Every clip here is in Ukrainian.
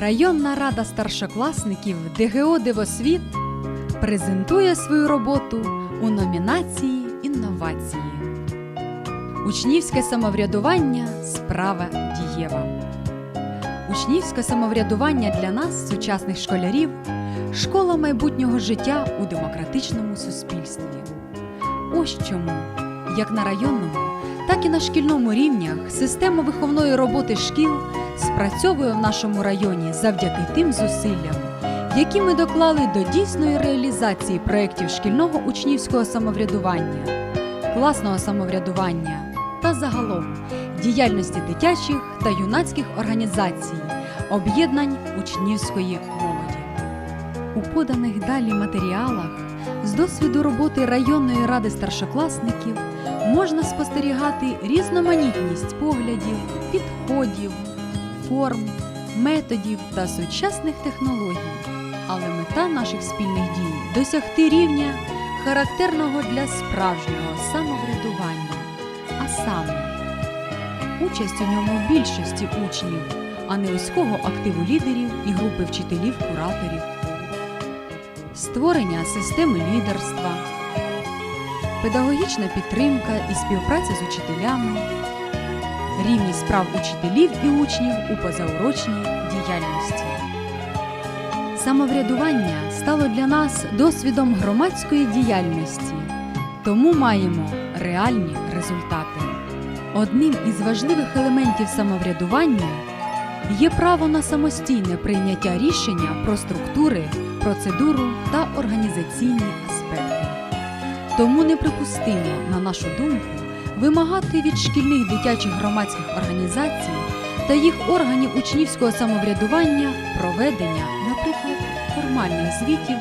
Районна рада старшокласників ДГО Дивосвіт презентує свою роботу у номінації Інновації. Учнівське самоврядування справа дієва. Учнівське самоврядування для нас, сучасних школярів, школа майбутнього життя у демократичному суспільстві. Ось чому, як на районному, так і на шкільному рівнях система виховної роботи шкіл спрацьовує в нашому районі завдяки тим зусиллям, які ми доклали до дійсної реалізації проєктів шкільного учнівського самоврядування, класного самоврядування та загалом діяльності дитячих та юнацьких організацій, об'єднань учнівської молоді. У поданих далі матеріалах з досвіду роботи районної ради старшокласників можна спостерігати різноманітність поглядів, підходів, форм, методів та сучасних технологій. Але мета наших спільних дій досягти рівня, характерного для справжнього самоврядування, а саме участь у ньому більшості учнів, а не вузького активу лідерів і групи вчителів-кураторів, створення системи лідерства, педагогічна підтримка і співпраця з учителями, рівність прав учителів і учнів у позаурочній діяльності. Самоврядування стало для нас досвідом громадської діяльності, тому маємо реальні результати. Одним із важливих елементів самоврядування є право на самостійне прийняття рішення про структури, процедуру та організаційні аспекти. Тому неприпустимо, на нашу думку, вимагати від шкільних дитячих громадських організацій та їх органів учнівського самоврядування проведення, наприклад, формальних звітів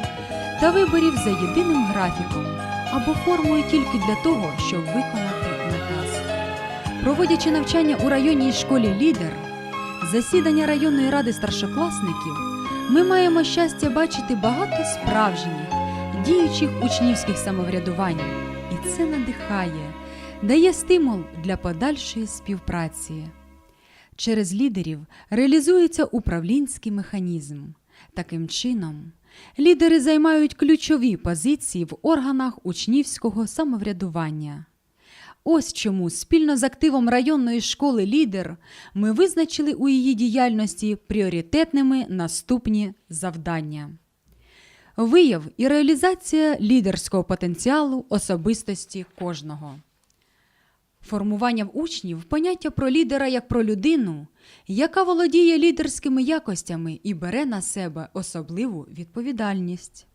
та виборів за єдиним графіком або формою тільки для того, щоб виконати наказ. Проводячи навчання у районній школі Лідер, засідання районної ради старшокласників, ми маємо щастя бачити багато справжніх, діючих учнівських самоврядувань, і це надихає, дає стимул для подальшої співпраці. Через лідерів реалізується управлінський механізм. Таким чином, лідери займають ключові позиції в органах учнівського самоврядування. Ось чому спільно з активом районної школи Лідер ми визначили у її діяльності пріоритетними наступні завдання: вияв і реалізація лідерського потенціалу особистості кожного. Формування в учнів поняття про лідера як про людину, яка володіє лідерськими якостями і бере на себе особливу відповідальність.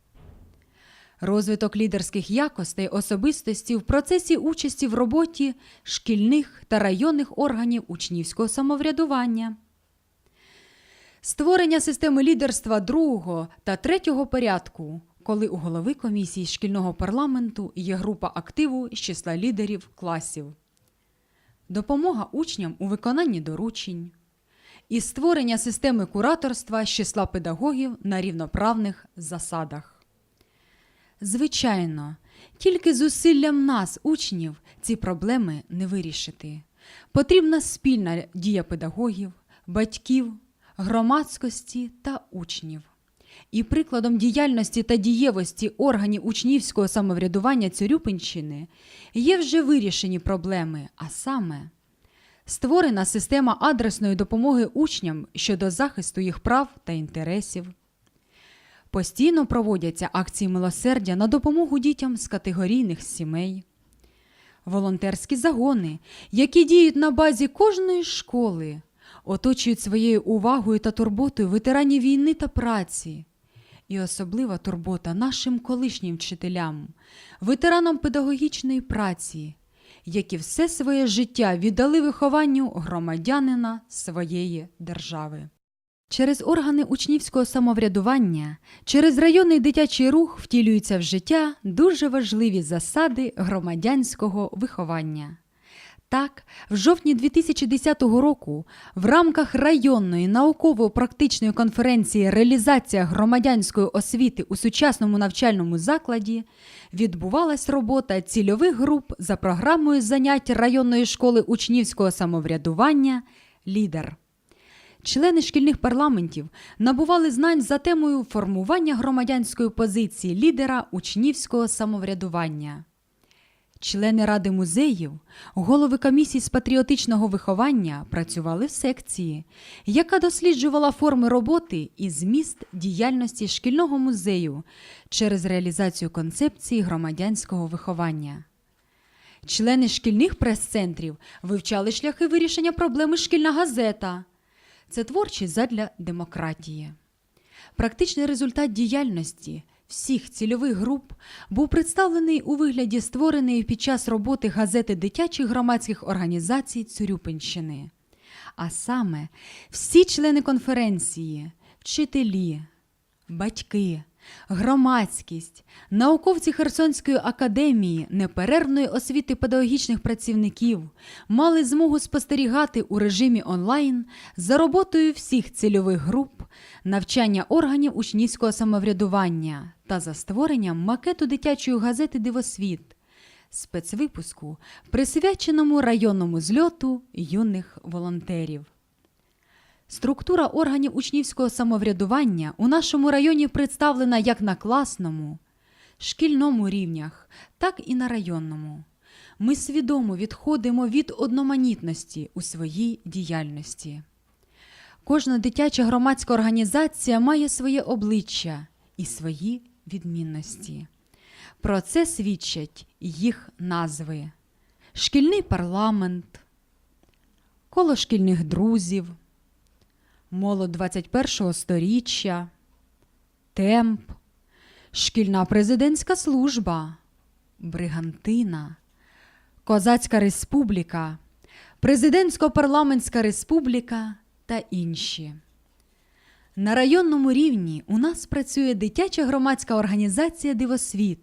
Розвиток лідерських якостей особистості в процесі участі в роботі шкільних та районних органів учнівського самоврядування. Створення системи лідерства другого та третього порядку, коли у голови комісії шкільного парламенту є група активу з числа лідерів класів. Допомога учням у виконанні доручень. І створення системи кураторства з числа педагогів на рівноправних засадах. Звичайно, тільки зусиллям нас, учнів, ці проблеми не вирішити. Потрібна спільна дія педагогів, батьків, громадськості та учнів. І прикладом діяльності та дієвості органів учнівського самоврядування Цюрюпинщини є вже вирішені проблеми, а саме створена система адресної допомоги учням щодо захисту їх прав та інтересів. Постійно проводяться акції милосердя на допомогу дітям з категорійних сімей, волонтерські загони, які діють на базі кожної школи, оточують своєю увагою та турботою ветеранів війни та праці. І особлива турбота нашим колишнім вчителям, ветеранам педагогічної праці, які все своє життя віддали вихованню громадянина своєї держави. Через органи учнівського самоврядування, через районний дитячий рух втілюються в життя дуже важливі засади громадянського виховання. Так, в жовтні 2010 року в рамках районної науково-практичної конференції Реалізація громадянської освіти у сучасному навчальному закладі відбувалась робота цільових груп за програмою занять районної школи учнівського самоврядування Лідер. члени шкільних парламентів набували знань за темою формування громадянської позиції лідера учнівського самоврядування. Члени ради музеїв, голови комісій з патріотичного виховання працювали в секції, яка досліджувала форми роботи і зміст діяльності шкільного музею через реалізацію концепції громадянського виховання. Члени шкільних прес-центрів вивчали шляхи вирішення проблеми шкільна газета. Це творчість задля демократії. Практичний результат діяльності всіх цільових груп був представлений у вигляді створеної під час роботи газети дитячих громадських організацій Цюрюпинщини. А саме всі члени конференції, вчителі, батьки, громадськість, науковці Херсонської академії неперервної освіти педагогічних працівників мали змогу спостерігати у режимі онлайн за роботою всіх цільових груп, навчання органів учнівського самоврядування та за створенням макету дитячої газети Дивосвіт, спецвипуску, присвяченому районному зльоту юних волонтерів. Структура органів учнівського самоврядування у нашому районі представлена як на класному, шкільному рівнях, так і на районному. Ми свідомо відходимо від одноманітності у своїй діяльності. Кожна дитяча громадська організація має своє обличчя і свої відмінності. Про це свідчать їх назви: шкільний парламент, коло шкільних друзів, молодь 21-го сторіччя, темп, шкільна президентська служба, бригантина, Козацька республіка, Президентсько-парламентська республіка та інші. На районному рівні у нас працює дитяча громадська організація Дивосвіт,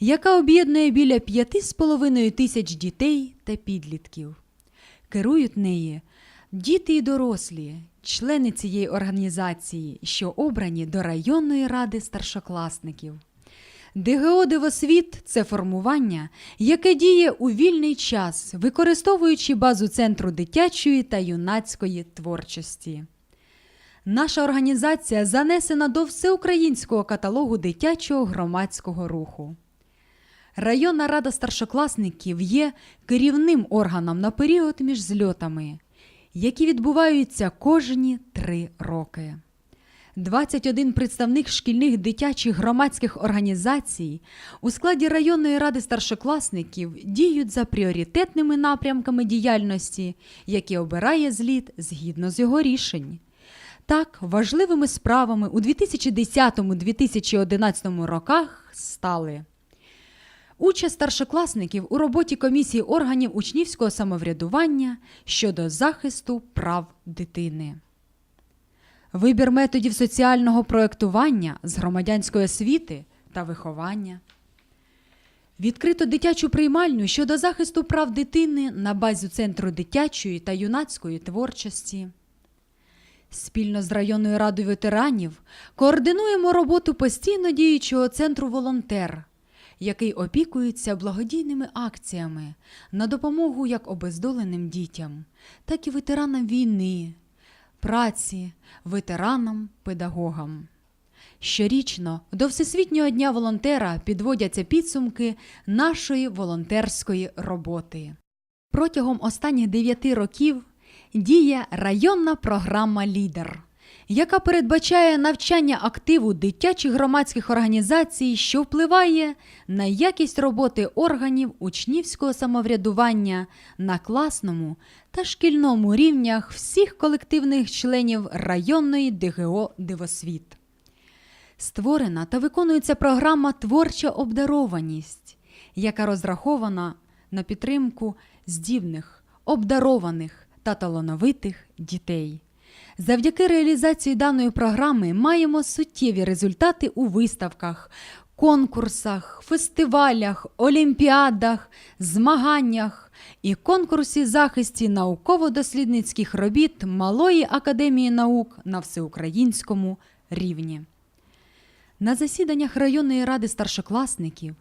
яка об'єднує біля 5,5 тисяч дітей та підлітків. Керують неї діти і дорослі, члени цієї організації, що обрані до районної ради старшокласників. ДГО Дивосвіт це формування, яке діє у вільний час, використовуючи базу Центру дитячої та юнацької творчості. Наша організація занесена до всеукраїнського каталогу дитячого громадського руху. Районна рада старшокласників є керівним органом на період між зльотами, які відбуваються кожні три роки. 21 представник шкільних дитячих громадських організацій у складі районної ради старшокласників діють за пріоритетними напрямками діяльності, які обирає зліт згідно з його рішень. Так, важливими справами у 2010-2011 роках стали участь старшокласників у роботі комісії органів учнівського самоврядування щодо захисту прав дитини. Вибір методів соціального проєктування з громадянської освіти та виховання. Відкрито дитячу приймальню щодо захисту прав дитини на базі Центру дитячої та юнацької творчості. Спільно з районною радою ветеранів координуємо роботу постійно діючого центру Волонтер, який опікується благодійними акціями на допомогу як обездоленим дітям, так і ветеранам війни, праці, ветеранам, педагогам. Щорічно до Всесвітнього дня волонтера підводяться підсумки нашої волонтерської роботи. Протягом останніх дев'яти років діє районна програма Лідер, яка передбачає навчання активу дитячих громадських організацій, що впливає на якість роботи органів учнівського самоврядування на класному та шкільному рівнях всіх колективних членів районної ДГО Дивосвіт. Створена та виконується програма Творча обдарованість, яка розрахована на підтримку здібних, обдарованих та талановитих дітей. Завдяки реалізації даної програми маємо суттєві результати у виставках, конкурсах, фестивалях, олімпіадах, змаганнях і конкурсі захисті науково-дослідницьких робіт Малої академії наук на всеукраїнському рівні. На засіданнях районної ради старшокласників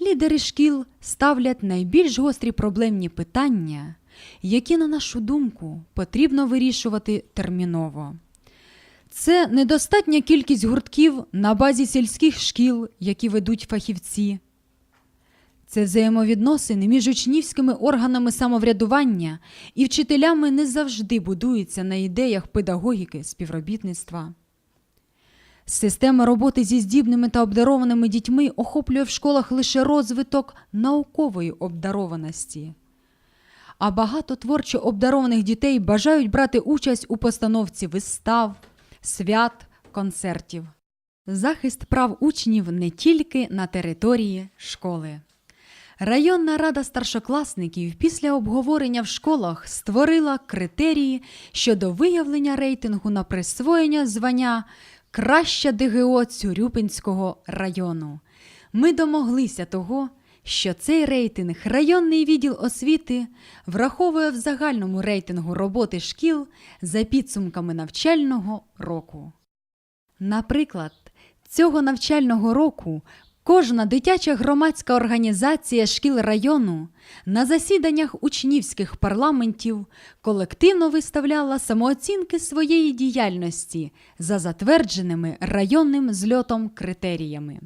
лідери шкіл ставлять найбільш гострі проблемні питання, які, на нашу думку, потрібно вирішувати терміново. Це недостатня кількість гуртків на базі сільських шкіл, які ведуть фахівці. Це взаємовідносини між учнівськими органами самоврядування і вчителями не завжди будуються на ідеях педагогіки співробітництва. Система роботи зі здібними та обдарованими дітьми охоплює в школах лише розвиток наукової обдарованості. А багато творчо обдарованих дітей бажають брати участь у постановці вистав, свят, концертів. Захист прав учнів не тільки на території школи. Районна рада старшокласників після обговорення в школах створила критерії щодо виявлення рейтингу на присвоєння звання Краща ДГО Цюрюпинського району. Ми домоглися того, що цей рейтинг районний відділ освіти враховує в загальному рейтингу роботи шкіл за підсумками навчального року. Наприклад, цього навчального року кожна дитяча громадська організація шкіл району на засіданнях учнівських парламентів колективно виставляла самооцінки своєї діяльності за затвердженими районним зльотом критеріями.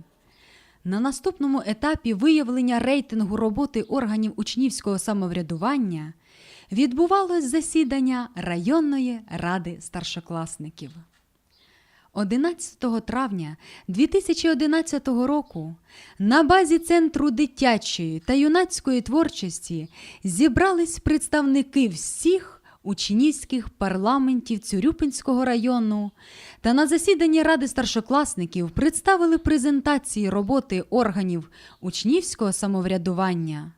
На наступному етапі виявлення рейтингу роботи органів учнівського самоврядування відбувалось засідання районної ради старшокласників. 11 травня 2011 року на базі Центру дитячої та юнацької творчості зібрались представники всіх учнівських парламентів Цюрюпинського району та на засіданні Ради старшокласників представили презентації роботи органів учнівського самоврядування.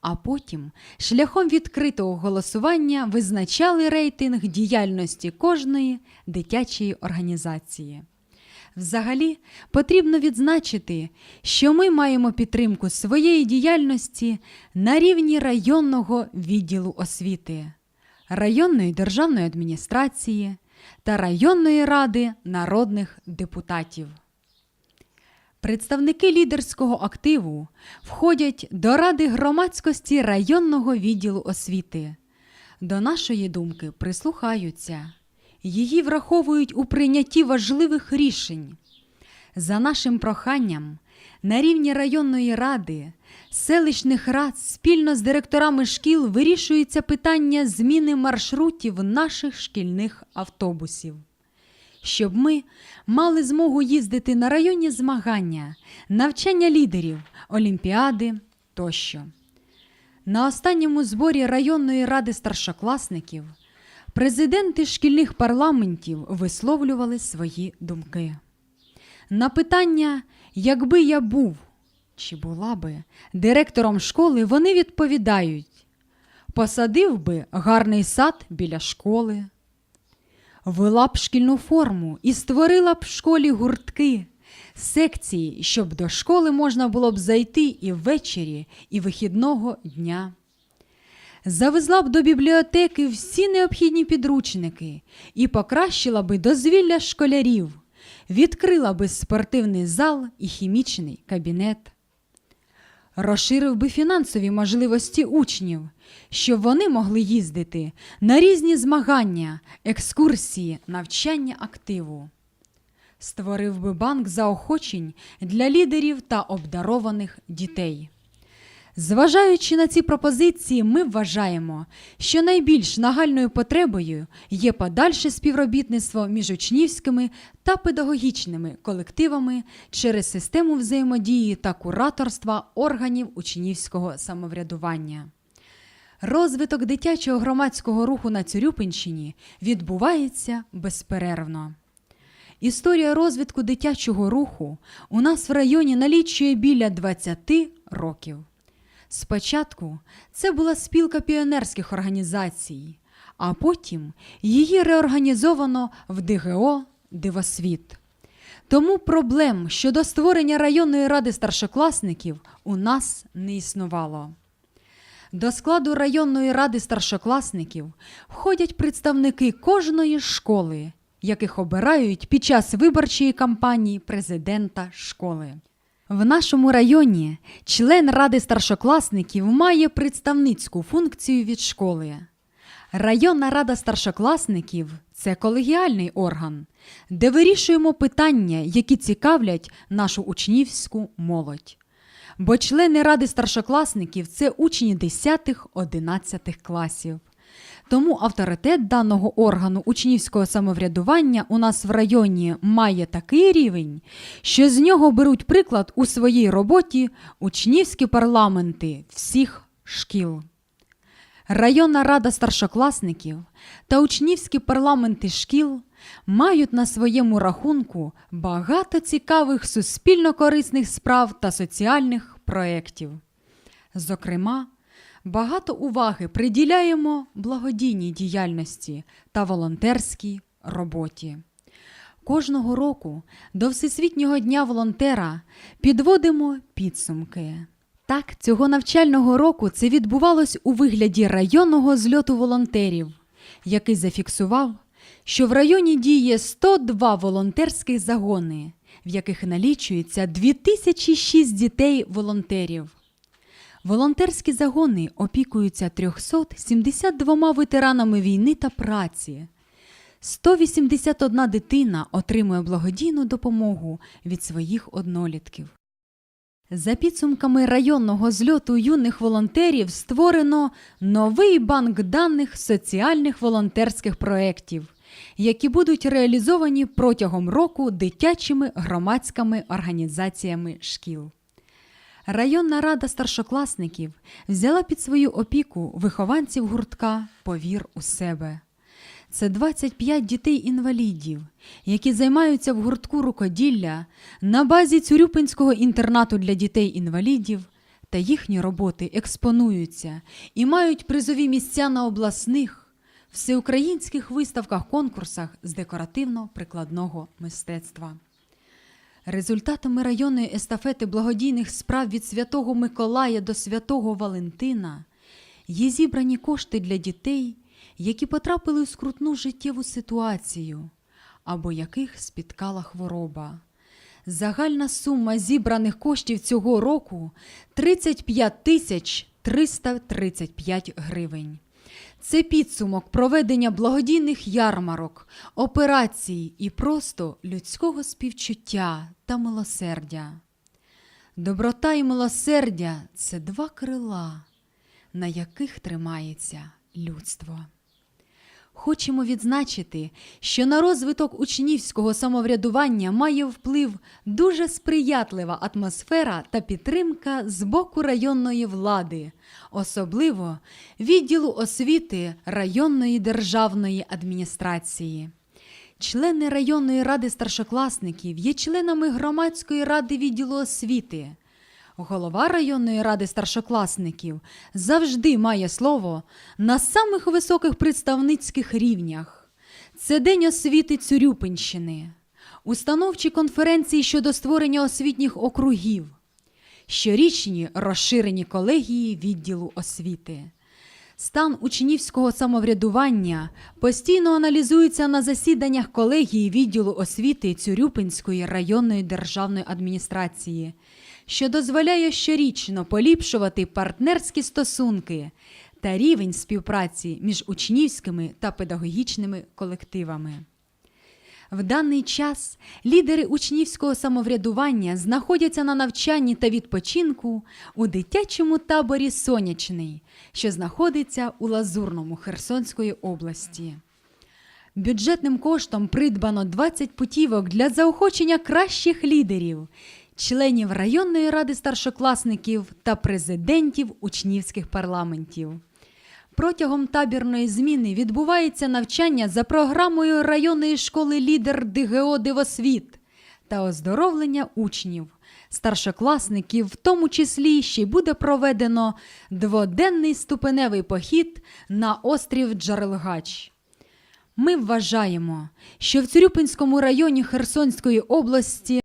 А потім шляхом відкритого голосування визначали рейтинг діяльності кожної дитячої організації. Взагалі, потрібно відзначити, що ми маємо підтримку своєї діяльності на рівні районного відділу освіти, районної державної адміністрації та районної ради народних депутатів. Представники лідерського активу входять до Ради громадськості районного відділу освіти. До нашої думки прислухаються, її враховують у прийнятті важливих рішень. За нашим проханням, на рівні районної ради, селищних рад спільно з директорами шкіл вирішується питання зміни маршрутів наших шкільних автобусів щоб ми мали змогу їздити на районні змагання, навчання лідерів, олімпіади тощо. На останньому зборі районної ради старшокласників президенти шкільних парламентів висловлювали свої думки. На питання, якби я був чи була би директором школи, вони відповідають: посадив би гарний сад біля школи вела б шкільну форму і створила б в школі гуртки, секції, щоб до школи можна було б зайти і ввечері, і вихідного дня. Завезла б до бібліотеки всі необхідні підручники і покращила би дозвілля школярів, відкрила би спортивний зал і хімічний кабінет. Розширив би фінансові можливості учнів, щоб вони могли їздити на різні змагання, екскурсії, навчання активу. Створив би банк заохочень для лідерів та обдарованих дітей. Зважаючи на ці пропозиції, ми вважаємо, що найбільш нагальною потребою є подальше співробітництво між учнівськими та педагогічними колективами через систему взаємодії та кураторства органів учнівського самоврядування. Розвиток дитячого громадського руху на Цюрюпинщині відбувається безперервно. Історія розвитку дитячого руху у нас в районі налічує біля 20 років. Спочатку це була спілка піонерських організацій, а потім її реорганізовано в ДГО Дивосвіт. Тому проблем щодо створення районної ради старшокласників у нас не існувало. До складу районної ради старшокласників входять представники кожної школи, яких обирають під час виборчої кампанії президента школи. В нашому районі член ради старшокласників має представницьку функцію від школи. Районна рада старшокласників це колегіальний орган, де вирішуємо питання, які цікавлять нашу учнівську молодь. Бо члени ради старшокласників це учні 10-11 класів. Тому авторитет даного органу учнівського самоврядування у нас в районі має такий рівень, що з нього беруть приклад у своїй роботі учнівські парламенти всіх шкіл. Районна рада старшокласників та учнівські парламенти шкіл мають на своєму рахунку багато цікавих суспільно-корисних справ та соціальних проєктів. Зокрема, багато уваги приділяємо благодійній діяльності та волонтерській роботі. Кожного року до Всесвітнього дня волонтера підводимо підсумки. Так, цього навчального року це відбувалось у вигляді районного зльоту волонтерів, який зафіксував, що в районі діє 102 волонтерських загони, в яких налічується 2006 дітей-волонтерів. Волонтерські загони опікуються 372 ветеранами війни та праці. 181 дитина отримує благодійну допомогу від своїх однолітків. За підсумками районного зльоту юних волонтерів створено новий банк даних соціальних волонтерських проєктів, які будуть реалізовані протягом року дитячими громадськими організаціями шкіл. Районна рада старшокласників взяла під свою опіку вихованців гуртка Повір у себе. Це 25 дітей-інвалідів, які займаються в гуртку рукоділля на базі Цюрюпинського інтернату для дітей-інвалідів, та їхні роботи експонуються і мають призові місця на обласних, всеукраїнських виставках-конкурсах з декоративно-прикладного мистецтва. Результатами районної естафети благодійних справ від Святого Миколая до Святого Валентина є зібрані кошти для дітей, які потрапили у скрутну життєву ситуацію або яких спіткала хвороба. Загальна сума зібраних коштів цього року 35 тисяч 335 гривень. Це підсумок проведення благодійних ярмарок, операцій і просто людського співчуття та милосердя. Доброта і милосердя це два крила, на яких тримається людство. Хочемо відзначити, що на розвиток учнівського самоврядування має вплив дуже сприятлива атмосфера та підтримка з боку районної влади, особливо відділу освіти районної державної адміністрації. Члени районної ради старшокласників є членами громадської ради відділу освіти. Голова районної ради старшокласників завжди має слово на самих високих представницьких рівнях. Це День освіти Цюрюпинщини, установчі конференції щодо створення освітніх округів, щорічні розширені колегії відділу освіти. Стан учнівського самоврядування постійно аналізується на засіданнях колегії відділу освіти Цюрюпинської районної державної адміністрації, що дозволяє щорічно поліпшувати партнерські стосунки та рівень співпраці між учнівськими та педагогічними колективами. В даний час лідери учнівського самоврядування знаходяться на навчанні та відпочинку у дитячому таборі Сонячний, що знаходиться у Лазурному Херсонської області. Бюджетним коштом придбано 20 путівок для заохочення кращих лідерів, членів районної ради старшокласників та президентів учнівських парламентів. Протягом табірної зміни відбувається навчання за програмою районної школи лідер ДГО Дивосвіт та оздоровлення учнів, старшокласників, в тому числі ще й буде проведено дводенний ступеневий похід на острів Джарелгач. Ми вважаємо, що в Цюрюпинському районі Херсонської області